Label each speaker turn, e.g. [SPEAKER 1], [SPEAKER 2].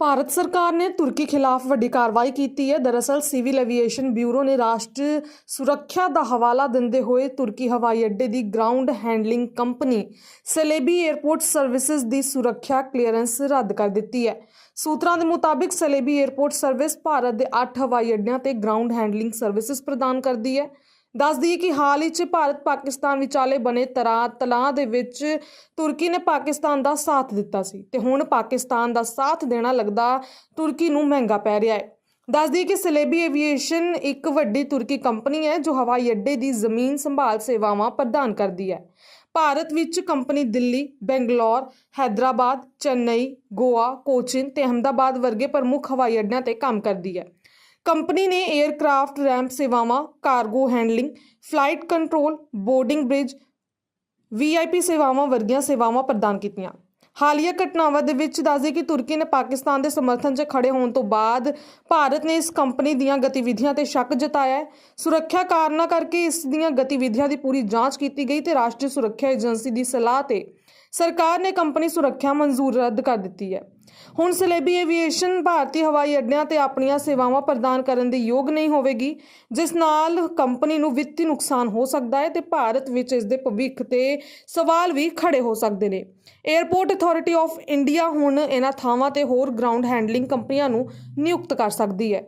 [SPEAKER 1] ਭਾਰਤ ਸਰਕਾਰ ਨੇ ਤੁਰਕੀ ਖਿਲਾਫ ਵੱਡੀ ਕਾਰਵਾਈ ਕੀਤੀ ਹੈ। ਦਰਅਸਲ, ਸਿਵਲ ਐਵੀਏਸ਼ਨ ਬਿਊਰੋ ਨੇ ਰਾਸ਼ਟਰ ਸੁਰੱਖਿਆ ਦਾ ਹਵਾਲਾ ਦਿੰਦੇ ਹੋਏ ਤੁਰਕੀ ਹਵਾਈ ਅੱਡੇ ਦੀ ground handling company Celebi airport services ਦੀ ਸੁਰੱਖਿਆ ਕਲੀਅਰੈਂਸ ਰੱਦ ਕਰ ਦਿੱਤੀ ਹੈ। ਸੂਤਰਾਂ ਦੇ ਮੁਤਾਬਿਕ, ਸਲੇਬੀ 에ਅਰਪੋਰਟ ਸਰਵਿਸ ਭਾਰਤ ਦੇ 8 ਹਵਾਈ ਅੱਡਿਆਂ ਤੇ ਗਰਾਊਂਡ ਹੈਂਡਲਿੰਗ ਸਰਵਿਸਿਜ਼ ਪ੍ਰਦਾਨ ਕਰਦੀ ਹੈ। ਦੱਸ ਦਈਏ ਕਿ ਹਾਲ ਹੀ 'ਚ ਭਾਰਤ ਪਾਕਿਸਤਾਨ ਵਿਚਾਲੇ ਬਣੇ ਤਰਾ ਤਲਾਹ ਦੇ ਵਿੱਚ ਤੁਰਕੀ ਨੇ ਪਾਕਿਸਤਾਨ ਦਾ ਸਾਥ ਦਿੱਤਾ ਸੀ ਤੇ ਹੁਣ ਪਾਕਿਸਤਾਨ ਦਾ ਸਾਥ ਦੇਣਾ ਲੱਗਦਾ ਤੁਰਕੀ ਨੂੰ ਮਹਿੰਗਾ ਪੈ ਰਿਹਾ ਹੈ। ਦੱਸ ਦਈਏ ਕਿ ਸਲੇਬੀ ਐਵੀਏਸ਼ਨ ਇੱਕ ਵੱਡੀ ਤੁਰਕੀ ਕੰਪਨੀ ਹੈ ਜੋ ਹਵਾਈ ਅੱਡੇ ਦੀ ਜ਼ਮੀਨ ਸੰਭਾਲ ਸੇਵਾਵਾਂ ਪ੍ਰਦਾਨ ਕਰਦੀ ਹੈ। ਭਾਰਤ ਵਿੱਚ ਕੰਪਨੀ ਦਿੱਲੀ, ਬੈਂਗਲੌਰ, ਹੈਦਰਾਬਾਦ, ਚੇਨਈ, ਗੋਆ, ਕੋਚਿਨ ਤੇ ਅਹਮਦਾਬਾਦ ਵਰਗੇ ਪ੍ਰਮੁੱਖ ਹਵਾਈ ਅੱਡਿਆਂ ਤੇ ਕੰਮ ਕਰਦੀ ਹੈ। ਕੰਪਨੀ ਨੇ 에ਅਰਕ੍ਰਾਫਟ ਰੈਂਪ ਸੇਵਾਵਾਂ, cargo handling, flight control, boarding bridge, VIP ਸੇਵਾਵਾਂ ਵਰਗੀਆਂ ਸੇਵਾਵਾਂ ਪ੍ਰਦਾਨ ਕੀਤੀਆਂ। ਹਾਲੀਆ ਘਟਨਾਵਾਂ ਦੇ ਵਿੱਚ ਦੱਸਦੇ ਕਿ ਤੁਰਕੀ ਨੇ ਪਾਕਿਸਤਾਨ ਦੇ ਸਮਰਥਨ 'ਚ ਖੜੇ ਹੋਣ ਤੋਂ ਬਾਅਦ ਭਾਰਤ ਨੇ ਇਸ ਕੰਪਨੀ ਦੀਆਂ ਗਤੀਵਿਧੀਆਂ ਤੇ ਸ਼ੱਕ ਜਤਾਇਆ ਹੈ। ਸੁਰੱਖਿਆ ਕਾਰਨਾਂ ਕਰਕੇ ਇਸ ਦੀਆਂ ਗਤੀਵਿਧੀਆਂ ਦੀ ਪੂਰੀ ਜਾਂਚ ਕੀਤੀ ਗਈ ਤੇ ਰਾਸ਼ਟਰੀ ਸੁਰੱਖਿਆ ਏਜੰਸੀ ਦੀ ਸਲਾਹ ਤੇ ਸਰਕਾਰ ਨੇ ਕੰਪਨੀ ਸੁਰੱਖਿਆ ਮਨਜ਼ੂਰ ਰੱਦ ਕਰ ਦਿੱਤੀ ਹੈ। ਹੁਣ ਸਲੇਬੀ ਏਵੀਏਸ਼ਨ ਭਾਰਤੀ ਹਵਾਈ ਅੱਡਿਆਂ ਤੇ ਆਪਣੀਆਂ ਸੇਵਾਵਾਂ ਪ੍ਰਦਾਨ ਕਰਨ ਦੇ ਯੋਗ ਨਹੀਂ ਹੋਵੇਗੀ, ਜਿਸ ਨਾਲ ਕੰਪਨੀ ਨੂੰ ਵਿੱਤੀ ਨੁਕਸਾਨ ਹੋ ਸਕਦਾ ਹੈ ਤੇ ਭਾਰਤ ਵਿੱਚ ਇਸ ਦੇ ਭਵਿੱਖ ਤੇ ਸਵਾਲ ਵੀ ਖੜੇ ਹੋ ਸਕਦੇ ਨੇ। 에ਅਰਪੋਰਟ ਅਥਾਰਟੀ ਆਫ ਇੰਡੀਆ ਹੁਣ ਇਹਨਾਂ ਥਾਵਾਂ ਤੇ ਹੋਰ ਗਰਾਊਂਡ ਹੈਂਡਲਿੰਗ ਕੰਪਨੀਆਂ ਨੂੰ ਨਿਯੁਕਤ ਕਰ ਸਕਦੀ ਹੈ।